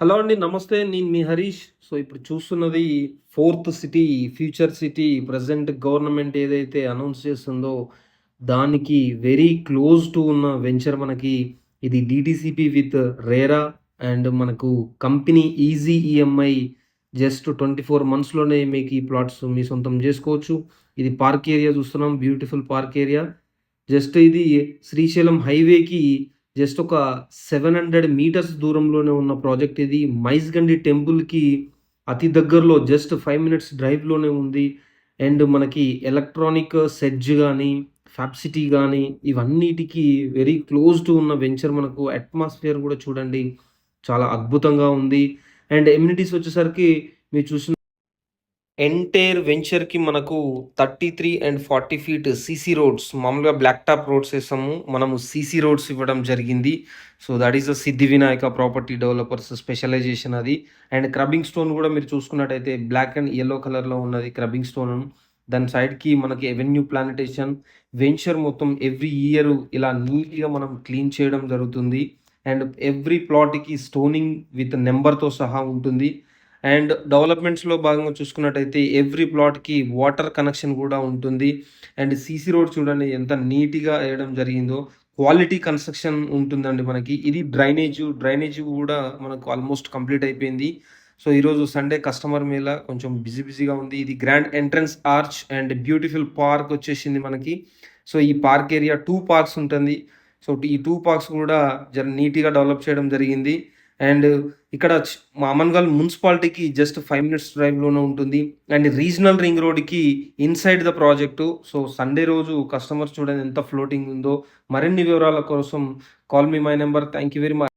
Hello అండి. నమస్తే. నేను మీ హరీష్. సో, ఇప్పుడు చూస్తున్నది fourth city, future city present government ఏదైతే అనౌన్స్ చేస్తుందో, దానికి వెరీ క్లోజ్ టు ఉన్న వెంచర్ మనకి ఇది డిటిసిపి విత్ రేరా అండ్ మనకు కంపెనీ ఈజీ ఈఎంఐ జస్ట్ 24 మంత్స్‌లోనే మీకు ఈ ప్లాట్స్ మీ సొంతం చేసుకోవచ్చు ఇది పార్క్ ఏరియా చూస్తున్నాం. Beautiful park area. జస్ట్ ఇది శ్రీశైలం హైవేకి జస్ట్ ఒక 700 మీటర్స్ దూరంలోనే ఉన్న ప్రాజెక్ట్ ఇది. మైజ్గండి టెంపుల్‌కి అతి దగ్గరలో జస్ట్ ఫైవ్ మినిట్స్ డ్రైవ్‌లోనే ఉంది. అండ్ మనకి ఎలక్ట్రానిక్ సెడ్జ్ కానీ ఫ్యాప్సిటీ కానీ ఇవన్నిటికి వెరీ క్లోజ్ టు ఉన్న వెంచర్ మనకు అట్మాస్ఫియర్ కూడా చూడండి. చాలా అద్భుతంగా ఉంది. అండ్ ఎమ్యూనిటీస్ వచ్చేసరికి మీరు చూసిన ఎంటైర్ వెంచర్‌కి మనకు 33 అండ్ 40 ఫీట్ సీసీ రోడ్స్ మామూలుగా బ్లాక్ టాప్ రోడ్స్ వేసాము మనము సీసీ రోడ్స్ ఇవ్వడం జరిగింది. So, that is the Siddhi Vinayaka property developers specialization అది. అండ్ క్రబ్బింగ్ స్టోన్ కూడా మీరు చూసుకున్నట్టయితే బ్లాక్ అండ్ యెల్లో కలర్‌లో ఉన్నది క్రబ్బింగ్ స్టోన్. దాని సైడ్‌కి మనకి ఎవెన్యూ ప్లానిటేషన్ వెంచర్ మొత్తం ఎవ్రీ ఇయర్ ఇలా నీట్‌గా మనం క్లీన్ చేయడం జరుగుతుంది. అండ్ ఎవ్రీ ప్లాట్‌కి స్టోనింగ్ విత్ నెంబర్తో సహా ఉంటుంది. అండ్ డెవలప్‌మెంట్స్‌లో భాగంగా చూసుకున్నట్టయితే ఎవ్రీ ప్లాట్‌కి వాటర్ కనెక్షన్ కూడా ఉంటుంది. అండ్ సీసీ రోడ్ చూడండి ఎంత నీట్‌గా వేయడం జరిగిందో. క్వాలిటీ కన్‌స్ట్రక్షన్ ఉంటుందండి మనకి. ఇది డ్రైనేజు, డ్రైనేజ్ కూడా మనకు ఆల్మోస్ట్ కంప్లీట్ అయిపోయింది. సో, ఈరోజు సండే కస్టమర్ మీద కొంచెం బిజీ బిజీగా ఉంది. ఇది grand entrance arch and beautiful park వచ్చేసింది మనకి. సో, ఈ పార్క్ ఏరియా టూ పార్క్స్ ఉంటుంది. సో, ఈ టూ పార్క్స్ కూడా జర నీట్‌గా డెవలప్ చేయడం జరిగింది. అండ్ ఇక్కడ మామన్గల్ మున్సిపాలిటీకి జస్ట్ ఫైవ్ మినిట్స్ డ్రైవ్‌లోనే ఉంటుంది. అండ్ రీజనల్ రింగ్ రోడ్‌కి inside the project. So, Sunday రోజు కస్టమర్స్ చూడండి ఎంత ఫ్లోటింగ్ ఉందో. మరిన్ని వివరాల కోసం call me my number thank you very much.